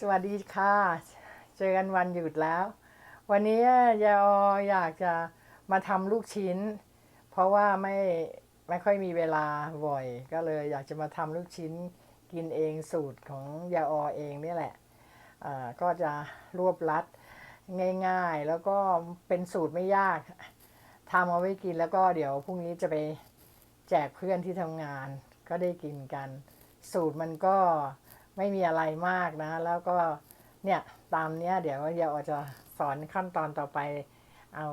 สวัสดีค่ะ เจอกันวันหยุดแล้ว วันนี้ยาออยากจะมาทำลูกชิ้น เพราะว่าไม่ไม่ค่อยมีเวลาบ่อย ก็เลยอยากจะมาทำลูกชิ้นกินเองสูตรของยาออเองนี่แหละก็จะรวบรัดง่ายๆ แล้วก็เป็นสูตรไม่ยากทำเอาไว้กินแล้วก็เดี๋ยวพรุ่งนี้จะไปแจกเพื่อนที่ทำงานก็ได้กินกัน สูตรมันก็ ไม่มีอะไรมากนะ แล้วก็เนี่ยตามเนี้ยเดี๋ยวยาออจะสอนขั้นตอนต่อไปเอา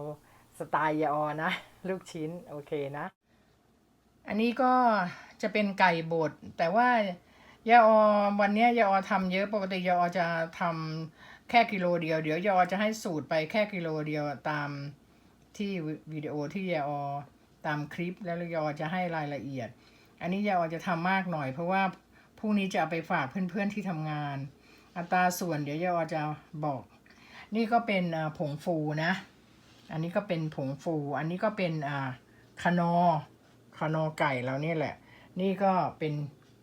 สไตล์ยาออนะ ลูกชิ้นโอเคนะ อันนี้ก็จะเป็นไก่บดแต่ว่ายาออวันเนี้ยยาออทำเยอะปกติยาออจะทำแค่กิโลเดียว เดี๋ยวยาออจะให้สูตรไปแค่กิโลเดียวตามที่วิดีโอที่ยาออตามคลิปแล้วยาออจะให้รายละเอียด อันนี้ยาออจะทำมากหน่อยเพราะว่า พรุ่งนี้จะเอาไปฝากเพื่อนๆที่ทำงาน อัตราส่วนเดี๋ยวยอจะบอก นี่ก็เป็นผงฟูนะ อันนี้ก็เป็นผงฟู อันนี้ก็เป็นคานอคานอไก่เราเนี่ยแหละ นี่ก็เป็น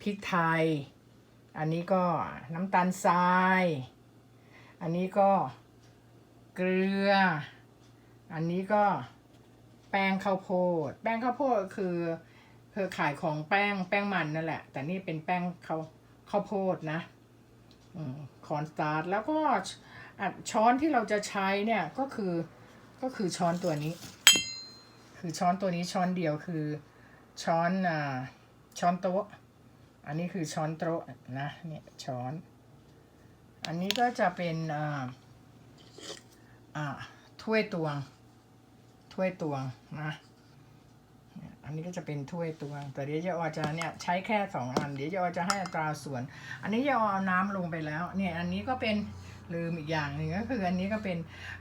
พริกไทย อันนี้ก็น้ำตาลทราย อันนี้ก็เกลือ อันนี้ก็แป้งข้าวโพด แป้งข้าวโพดก็คือ อขายของแป้งแป้งมันนั่นแหละ แต่นี่เป็นแป้งเขาข้าวโพดนะคอนสตาร์ทแล้วก็ช้อนที่เราจะใช้เนี่ยก็คือก็คือช้อนตัวนี้ คือช้อนตัวนี้ช้อนเดียวคือช้อนอ่าช้อนโต๊ะ อันนี้คือช้อนโต๊ะนะเนี่ยช้อน อันนี้ก็จะเป็นอ่าอ่าถ้วยตวง ถ้วยตวงนะ อันนี้ก็จะเป็นถ้วยตวง แต่เดี๋ยวจะออจะเนี่ยใช้แค่สองอัน เดี๋ยวจะออจะให้อัตราส่วน อันนี้จะเอาน้ำลงไปแล้ว เนี่ยอันนี้ก็เป็นลืมอีกอย่างหนึ่งก็คือ อันนี้ก็เป็น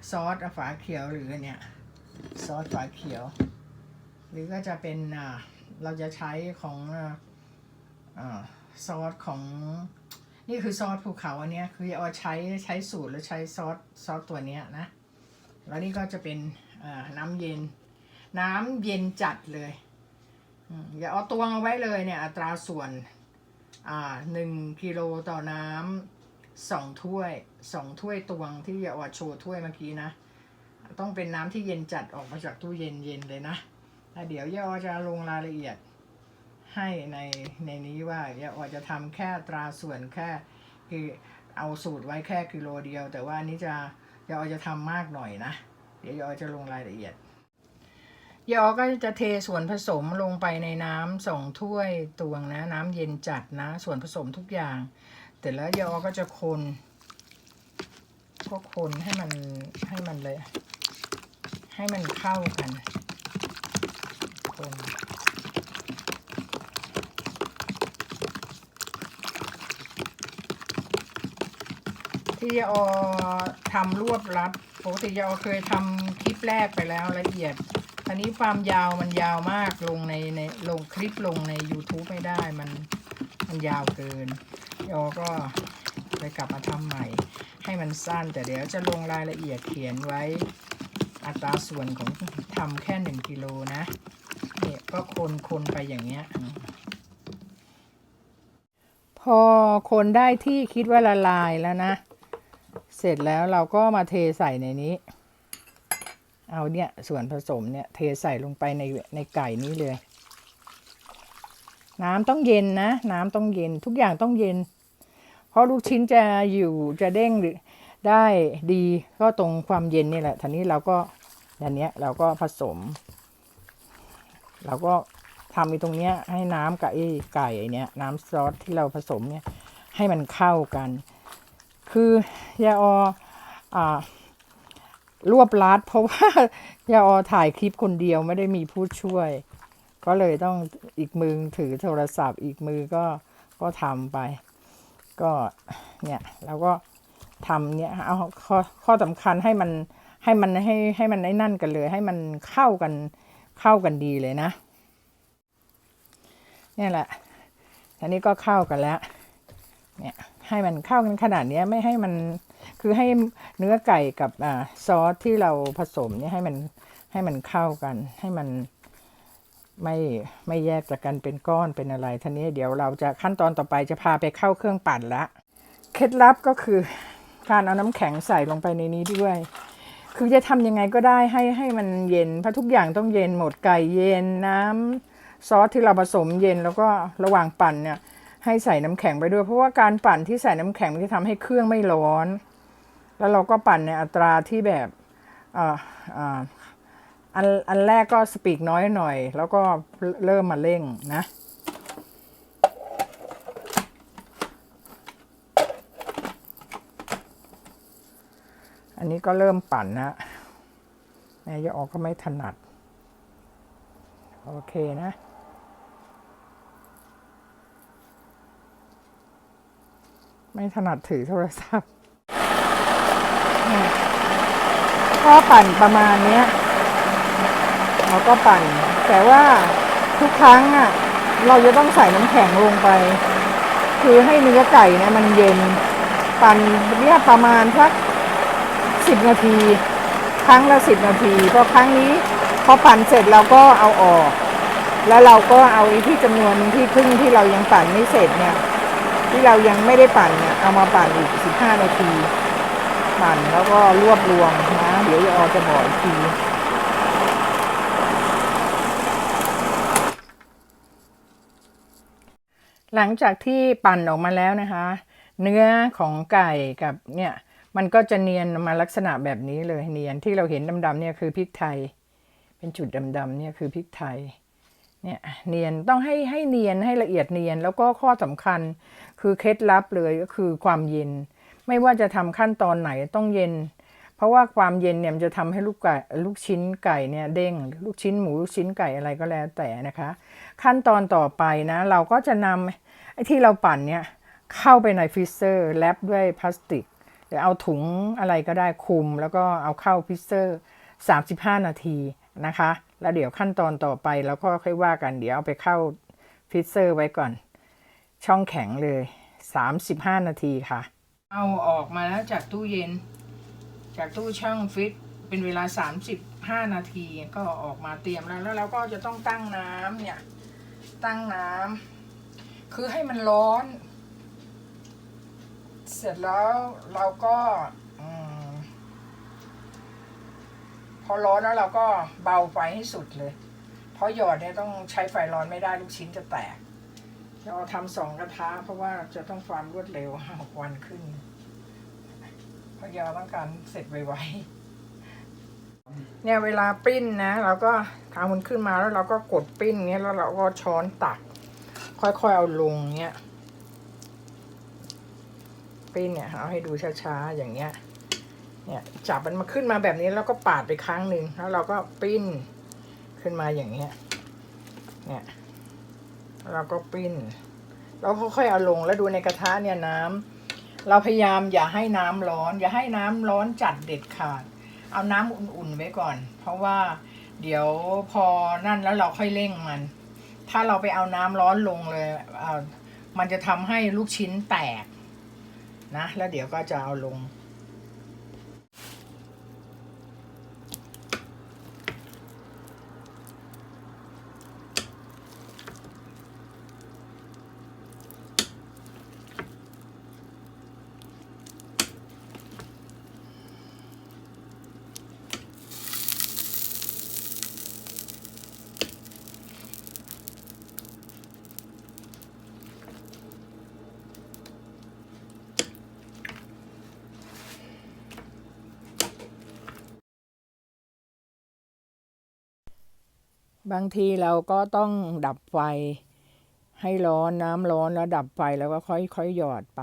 ซอสฝาเขียวหรือเนี่ยซอสฝาเขียว หรือก็จะเป็นอ่าเราจะใช้ของอ่าซอสของนี่คือซอสภูเขาอันนี้คือเอาใช้ใช้สูตรแล้วใช้ซอสซอสตัวเนี้ยนะ แล้วนี่ก็จะเป็นน้ำเย็น น้ำเย็นจัดเลย อย่าเอาตวงเอาไว้เลยเนี่ยอัตราส่วนอ่าหนึ่งกิโลต่อน้ำสองถ้วยสองถ้วยตวงที่อย่าเอาโชว์ถ้วยเมื่อกี้นะ ต้องเป็นน้ำที่เย็นจัดออกมาจากตู้เย็นเย็นเลยนะแล้วเดี๋ยวยาอจะลงรายละเอียดให้ในในนี้ว่ายาอจะทำแค่ตราส่วนแค่คือเอาสูตรไว้แค่กิโลเดียว แต่ว่านี้จะยาอจะทำมากหน่อยนะ เดี๋ยวยาอจะลงรายละเอียด ยอก็จะเทส่วนผสมลงไปในน้ำสองถ้วยตวงนะ น้ำเย็นจัดนะ ส่วนผสมทุกอย่าง แต่แล้วยอก็จะคนก็คนให้มันให้มันเลย ให้มันเข้ากันคนที่ยอทำรวบรัดปกติยอเคยทำคลิปแรกไปแล้วละเอียด อันนี้ความยาวมันยาวมากลงในในลงคลิปลงใน YouTube ไม่ได้มันมันยาวเกินยาอก็เลยกลับมาทำใหม่ ให้มันสั้นแต่เดี๋ยวจะลงรายละเอียดเขียนไว้อัตราส่วนของทำแค่หนึ่งกิโลนะเนี่ยก็คนคนไปอย่างเงี้ยพอคนได้ที่คิดว่าละลายแล้วนะ เสร็จแล้วเราก็มาเทใส่ในนี้ เอาเนี่ยส่วนผสมเนี่ยเทใส่ลงไปในในไก่นี้เลย น้ำต้องเย็นนะ น้ำต้องเย็นทุกอย่างต้องเย็น เพราะลูกชิ้นจะอยู่จะเด้งหรือได้ดีก็ตรงความเย็นนี่แหละทีนี้เราก็อย่างเนี้ยเราก็ผสม เราก็ทำไอ้ตรงเนี้ยให้น้ำกับไอ้ไก่เนี้ยน้ำซอสที่เราผสมเนี่ยให้มันเข้ากัน คือยาออ่า รวบลัดเพราะว่ายาออถ่ายคลิปคนเดียวไม่ได้มีผู้ช่วย ก็เลยต้องอีกมือถือโทรศัพท์อีกมือก็ก็ทำไป ก็เนี่ยเราก็ทำเนี่ยเอาข้อข้อสำคัญให้มันให้มันให้ให้มันไอ้นั่นกันเลย ให้มันเข้ากันเข้ากันดีเลยนะ เนี่ยแหละอันนี้ก็เข้ากันแล้ว เนี่ยให้มันเข้ากันขนาดเนี้ยไม่ให้มัน คือให้เนื้อไก่กับอซอสที่เราผสมเนี่ยให้มันให้มันเข้ากัน ให้มันไม่ไม่แยกจากกันเป็นก้อนเป็นอะไรท่านี้เดี๋ยวเราจะขั้นตอนต่อไปจะพาไปเข้าเครื่องปั่นละเคล็ดลับก็คือการเอาน้ำแข็งใส่ลงไปในนี้ด้วย คือจะทำยังไงก็ได้ให้ให้มันเย็นเพราะทุกอย่างต้องเย็นหมดไก่เย็นน้ำซอสที่เราผสมเย็นแล้วก็ระหว่างปั่นเนี่ยให้ใส่น้ำแข็งไปด้วย เพราะว่าการปั่นที่ใส่น้ำแข็งมันจะทำให้เครื่องไม่ร้อน แล้วเราก็ปั่นในอัตราที่แบบอันอันแรกก็สปีกน้อยหน่อย แล้วก็เริ่มมาเร่งนะอันนี้ก็เริ่มปั่นนะแม่ยาออกก็ไม่ถนัด โอเคนะ ไม่ถนัดถือโทรศัพท์เนี่ย ก็ปั่นประมาณเนี้ยเราก็ปั่น แต่ว่าทุกครั้งอะ เราจะต้องใส่น้ำแข็งลงไป คือให้เนื้อไก่เนี่ยมันเย็น ปั่นเนี่ยประมาณสักสิบนาที ครั้งละสิบนาทีพอครั้งนี้พอปั่นเสร็จเราก็เอาออก แล้วเราก็เอาไอ้ที่จำนวนที่ครึ่งที่เรายังปั่นไม่เสร็จเนี่ย ที่เรายังไม่ได้ปั่นเนี่ยเอามาปั่นอีกสิบห้านาที ปั่นแล้วก็รวบรวม เดี๋ยวยายออจะบอกอีกทีหลังจากที่ปั่นออกมาแล้วนะคะ เนื้อของไก่กับเนี่ยมันก็จะเนียนมาลักษณะแบบนี้เลยเนียนที่เราเห็นดำๆเนี่ยคือพริกไทย เป็นจุดดำๆเนี่ยคือพริกไทยเนี่ยเนียนต้องให้ให้เนียนให้ละเอียดเนียนแล้วก็ข้อสำคัญคือเคล็ดลับเลยก็คือความเย็น ไม่ว่าจะทำขั้นตอนไหนต้องเย็น เพราะว่าความเย็นเนี่ยมันจะทำให้ลูกไก่ลูกชิ้นไก่เนี่ยเด้งลูกชิ้นหมูลูกชิ้นไก่อะไรก็แล้วแต่นะคะ ขั้นตอนต่อไปนะเราก็จะนำไอ้ที่เราปั่นเนี่ยเข้าไปในฟรีเซอร์แรปด้วยพลาสติกหรือเอาถุงอะไรก็ได้คลุม แล้วก็เอาเข้าฟรีเซอร์ 35 นาทีนะคะ แล้วเดี๋ยวขั้นตอนต่อไปเราก็ค่อยว่ากันเดี๋ยวเอาไปเข้าฟรีเซอร์ไว้ก่อน ช่องแข็งเลย 35 นาทีค่ะ เอาออกมาแล้วจากตู้เย็น จากตู้ช่างฟิตเป็นเวลา 35 นาทีก็ออกมาเตรียมแล้ว แล้วเราก็จะต้องตั้งน้ำเนี่ย ตั้งน้ำคือให้มันร้อน เสร็จแล้วเราก็พอร้อนแล้วเราก็เบาไฟให้สุดเลย เพราะหยอดเนี่ยต้องใช้ไฟร้อนไม่ได้ลูกชิ้นจะแตก เราทำสองกระทะเพราะว่าจะต้องความรวดเร็วห้าวันขึ้น พราะยาต้องการเสร็จไวๆเนี่ยเวลาปิ้นนะเราก็ทำมันขึ้นมาแล้วเราก็กดปิ้นเงี้ยแล้วเราก็ช้อนตัก ค่อยๆเอาลงเงี้ยปิ้นเนี่ยเอาให้ดูช้าๆอย่างเงี้ยเนี่ยจับมันมาขึ้นมาแบบนี้แล้วก็ปาดไปครั้งหนึ่งแล้วเราก็ปิ้นขึ้นมาอย่างเงี้ยเนี่ยเราก็ปิ้นแล้วค่อยๆเอาลงแล้วดูในกระทะเนี่ยน้ำ เราพยายามอย่าให้น้ำร้อน อย่าให้น้ำร้อนจัดเด็ดขาด เอาน้ำอุ่นๆไว้ก่อน เพราะว่าเดี๋ยวพอนั่นแล้วเราค่อยเร่งมัน ถ้าเราไปเอาน้ำร้อนลงเลยเมันจะทำให้ลูกชิ้นแตกนะ แล้วเดี๋ยวก็จะเอาลง บางทีเราก็ต้องดับไฟ ให้ร้อนน้ำร้อนแล้วดับไฟแล้วก็ค่อยๆหยอดไป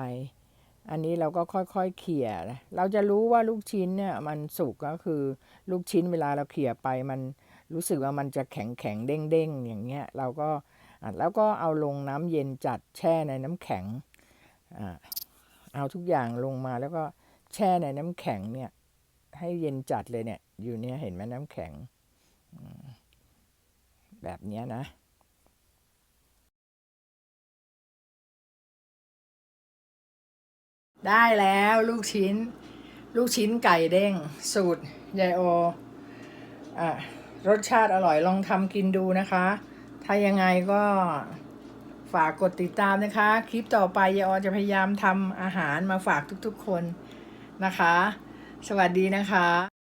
อันนี้เราก็ค่อยๆเขี่ยเราจะรู้ว่าลูกชิ้นเนี่ยมันสุกก็คือลูกชิ้นเวลาเราเขี่ยไปมันรู้สึกว่ามันจะแข็งแข็งๆเด้งเด้งๆอย่างเงี้ยเราก็แล้วก็เอาลงน้ำเย็นจัดแช่ในน้ำแข็งอเอาทุกอย่างลงมาแล้วก็แช่ในน้ำแข็งเนี่ยให้เย็นจัดเลยเนี่ยอยู่เนี่ยเห็นไหมน้ำแข็ง แบบนี้นะได้แล้วลูกชิ้น ลูกชิ้นไก่เด้ง สูตรยายโออะรสชาติอร่อยลองทำกินดูนะคะ ถ้ายังไงก็ฝากกดติดตามนะคะ คลิปต่อไปยายออจะพยายามทำอาหารมาฝากทุกๆคนนะคะ สวัสดีนะคะ